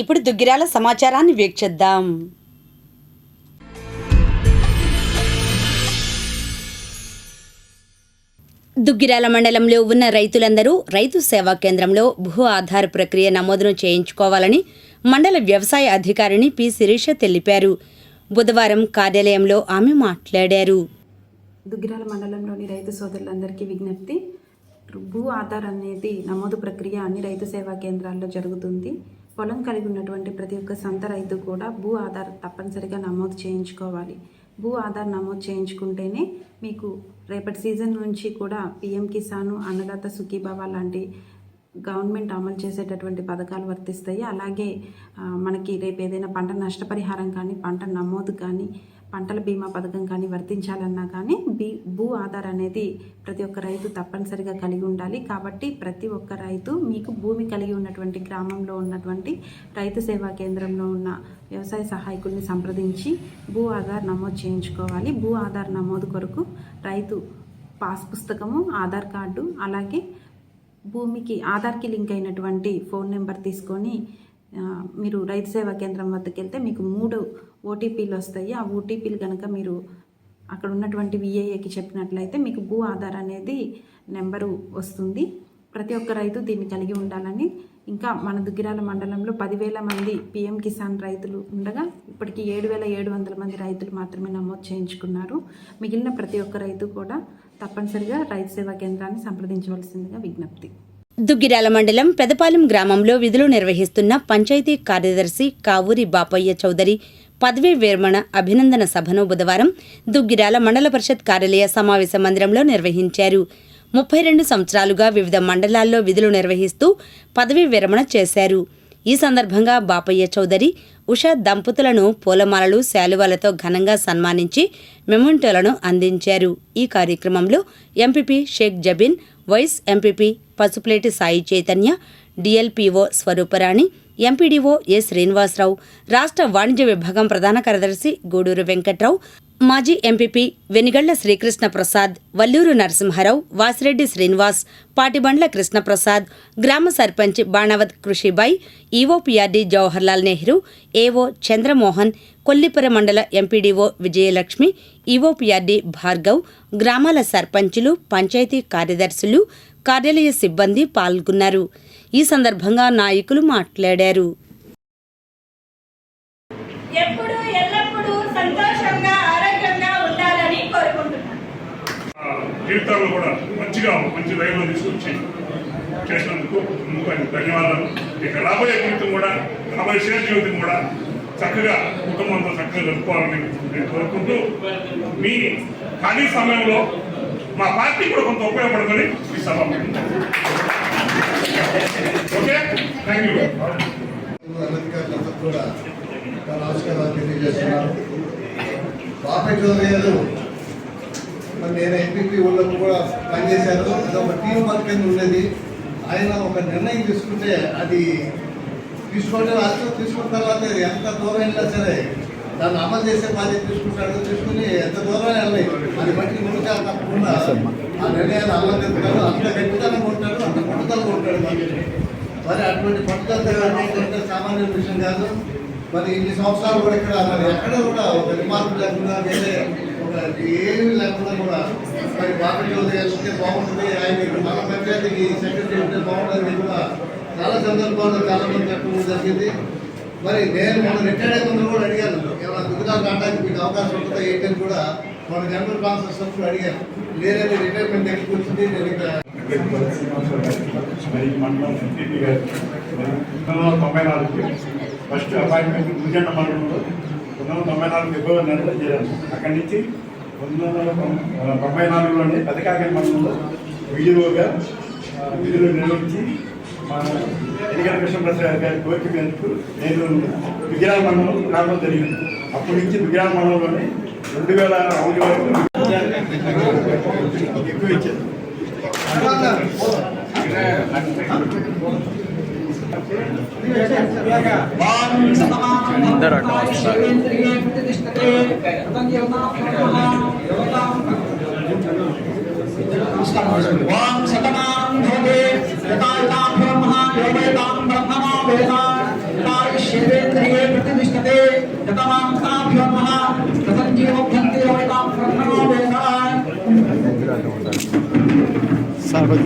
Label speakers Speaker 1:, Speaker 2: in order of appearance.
Speaker 1: ఇప్పుడు దుగ్గిరాల సమాచారాన్ని వీక్షిద్దాం. దుగ్గిరాల మండలంలో ఉన్న రైతులందరూ రైతు సేవా కేంద్రంలో భూ ఆధార ప్రక్రియ నమోదును చేయించుకోవాలని మండల వ్యవసాయ అధికారిని పి. శిరీష తెలిపారు. బుధవారం కార్యాలయంలో ఆమె మాట్లాడారు.
Speaker 2: దుగ్గిరాల మండలంలోని రైతు సోదరులందరికీ విజ్ఞప్తి భూ ఆధార్ అనేది నమోదు ప్రక్రియ అన్ని రైతు సేవా కేంద్రాల్లో జరుగుతుంది. పొలం కలిగి ఉన్నటువంటి ప్రతి ఒక్క సంత రైతు కూడా భూ ఆధార్ తప్పనిసరిగా నమోదు చేయించుకోవాలి. భూ ఆధార్ నమోదు చేయించుకుంటేనే మీకు రేపటి సీజన్ నుంచి కూడా పిఎం కిసాను అన్నదాత సుఖీభావ లాంటి గవర్నమెంట్ అమలు చేసేటటువంటి పథకాలు వర్తిస్తాయి. అలాగే మనకి రేపు ఏదైనా పంట నష్టపరిహారం కానీ పంట నమోదు కానీ పంటల బీమా పథకం కానీ వర్తించాలన్నా కానీ బీ భూ ఆధార్ అనేది ప్రతి ఒక్క రైతు తప్పనిసరిగా కలిగి ఉండాలి. కాబట్టి ప్రతి ఒక్క రైతు మీకు భూమి కలిగి ఉన్నటువంటి గ్రామంలో ఉన్నటువంటి రైతు సేవా కేంద్రంలో ఉన్న వ్యవసాయ సహాయకుల్ని సంప్రదించి భూ ఆధార్ నమోదు చేయించుకోవాలి. భూ ఆధార్ నమోదు కొరకు రైతు పాస్ పుస్తకము ఆధార్ కార్డు అలాగే భూమికి ఆధార్కి లింక్ అయినటువంటి ఫోన్ నెంబర్ తీసుకొని మీరు రైతు సేవా కేంద్రం వద్దకు వెళ్తే మీకు మూడు ఓటీపీలు వస్తాయి. ఆ ఓటీపీలు కనుక మీరు అక్కడ ఉన్నటువంటి విఏఏకి చెప్పినట్లయితే మీకు భూ ఆధార్ అనేది నెంబరు వస్తుంది. ప్రతి ఒక్క రైతు దీన్ని కలిగి ఉండాలని. ఇంకా మన దుగ్గిరాల మండలంలో పదివేల మంది పిఎం కిసాన్ రైతులు ఉండగా ఇప్పటికి ఏడు వేల ఏడు వందల మంది రైతులు మాత్రమే నమోదు చేయించుకున్నారు. మిగిలిన ప్రతి ఒక్క రైతు కూడా తప్పనిసరిగా రైతు సేవా కేంద్రాన్ని సంప్రదించవలసిందిగా విజ్ఞప్తి.
Speaker 1: దుగ్గిరాల మండలం పెదపాలెం గ్రామంలో విధులు నిర్వహిస్తున్న పంచాయతీ కార్యదర్శి కావూరి బాపయ్య చౌదరి పదవీ విరమణ అభినందన సభను బుధవారం దుగ్గిరాల మండల పరిషత్ కార్యాలయ సమావేశ మందిరంలో నిర్వహించారు. ముప్పై రెండు సంవత్సరాలుగా వివిధ మండలాల్లో విధులు నిర్వహిస్తూ పదవీ విరమణ చేశారు. ఈ సందర్భంగా బాపయ్య చౌదరి ఉషా దంపతులను పూలమాలలు శాలువాలతో ఘనంగా సన్మానించి మెమెంటోలను అందించారు. ఈ కార్యక్రమంలో MPP Sheikh Jabeen vice MPP Pasupuleti Sai Chaitanya DLPO Swaruparani MPDO A Srinivasarao రాష్ట్ర వాణిజ్య విభాగం ప్రధాన కార్యదర్శి గూడూరు వెంకట్రావు మాజీ ఎంపీపీ వెనిగళ్ళ శ్రీకృష్ణ ప్రసాద్ వల్లూరు నరసింహారావు వాసిరెడ్డి శ్రీనివాస్ పాటిబండ్ల కృష్ణప్రసాద్ గ్రామ సర్పంచ్ బాణవత్ కృషిబాయ్ ఈవోపీఆర్డీ జవహర్లాల్ నెహ్రూ ఏఓ చంద్రమోహన్ కొల్లిపుర మండల ఎంపీడీఓ విజయలక్ష్మి ఈవోపీఆర్డీ భార్గవ్ గ్రామాల సర్పంచులు పంచాయతీ కార్యదర్శులు కార్యాలయ సిబ్బంది పాల్గొన్నారు. ఈ సందర్భంగా నాయకులు మాట్లాడారు.
Speaker 3: ఎప్పుడు ఎల్లప్పుడూ సంతోషంగా ఆరోగ్యంగా ఉండాలని కోరుకుంటున్నాను.
Speaker 4: జీవితాల్లో కూడా మంచిగా మంచి రైల్లో తీసుకొచ్చి చేసినందుకు ముందుకు ధన్యవాదాలు. ఇక రాబోయే జీవితం కూడా రాబోయే షేర్ జీవితం కూడా చక్కగా కుటుంబంతో చక్కగా జరుపుకోవాలని నేను కోరుకుంటూ మీ ఖాళీ సమయంలో మా పార్టీ కూడా కొంత ఉపయోగపడుతుంది. ఈ సభ ఓకే థ్యాంక్ యూ
Speaker 5: అధికారులందరూ కూడా నమస్కారాలు తెలియజేస్తున్నాను బాపయ్య గారు మరి నేను ఎంపీపీ ఊళ్ళో కూడా పనిచేశాను అది ఒక టీం వర్క్ అని ఉండేది ఆయన ఒక నిర్ణయం తీసుకుంటే అది తీసుకుంటే రాష్ట్రం తీసుకున్న తర్వాత అది ఎంత దూరం వెళ్ళినా సరే దాన్ని అమలు చేసే బాధ్యత తీసుకుంటాడు తీసుకుని ఎంత దూరం వెళ్ళాలి అది బట్టి ముందుగా తప్పకుండా ఆ నిర్ణయాన్ని అమలు చేస్తాడు అంత గట్టితనంగా ఉంటాడు అంత పట్టుదలగా ఉంటాడు మరి మరి అటువంటి పట్టుదల అంటే సామాన్య విషయం కాదు. మరి ఇన్ని సంవత్సరాలు కూడా ఇక్కడ మరి ఎక్కడ కూడా ఒక రిమార్క్ లేకుండా వేరే ఒక ఏమీ లేకుండా కూడా మరి బాబు చౌదరి బాగుంటుంది. ఆయన మన పంచాయతీకి సెక్రటరీ ఉంటే బాగుంటుంది కూడా చాలా సందర్భాల్లో చాలా మంది చెప్పడం జరిగింది. మరి నేను మన రిటైర్డ్ అయిన ముందు కూడా అడిగాను. ఏమైనా దుఃఖాలు రావడానికి మీకు అవకాశం ఉంటుందా ఏంటని కూడా మన జనరల్ కాన్ఫరెన్స్ అడిగాను. లేదంటే రిటైర్మెంట్ ఎక్కడికి వచ్చింది? నేను ఇక్కడ
Speaker 4: మరి మండలం ఎంపీపీ గారు పంతొమ్మిది వందల తొంభై నాలుగు ఫస్ట్ అపాయింట్మెంట్ గుజండ మండలంలో పంతొమ్మిది వందల తొంభై నాలుగు ఫిబ్రవరి నెలలో చేరాను అక్కడి నుంచి పంతొమ్మిది వందల తొంభై నాలుగులోనే పెదకాకి మండలంలో విజులుగా విధులు నిర్వహించి మా ఎన్నికల కృష్ణప్రసాద్ గారి కోరిక మేరకు నేను విగ్రహాల మండలం రావడం జరిగింది అప్పటి నుంచి విగ్రహాల మండలంలోనే రెండు వేల ఐదు వరకు ఎక్కువ ఇచ్చారు
Speaker 6: వాం శతమానం భవతే యథాయథా బ్రహ్మ Sağ olun.